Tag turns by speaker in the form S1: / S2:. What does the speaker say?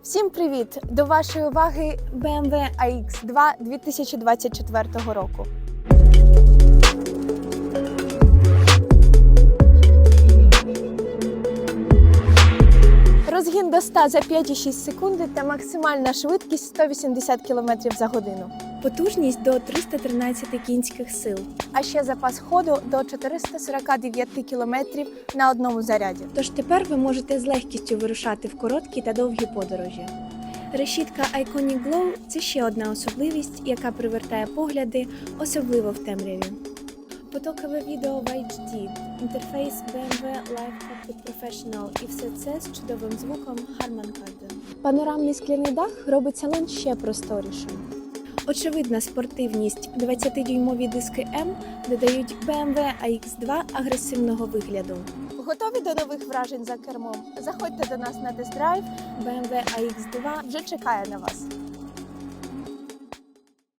S1: Всім привіт! До вашої уваги BMW AX2 2024 року. Розгін до 100 за 5,6 секунди та максимальна швидкість 180 км за годину. Потужність до 313 кінських сил. А ще запас ходу до 449 км на одному заряді. Тож тепер ви можете з легкістю вирушати в короткі та довгі подорожі. Решітка Iconic Glow – це ще одна особливість, яка привертає погляди, особливо в темряві. Потокове відео в HD, інтерфейс BMW Live Cockpit Professional і все це з чудовим звуком Harman Kardon. Панорамний скляний дах робить салон ще просторішим. Очевидна спортивність 20-дюймові диски M додають BMW iX2 агресивного вигляду. Готові до нових вражень за кермом? Заходьте до нас на тест-драйв. BMW iX2 вже чекає на вас.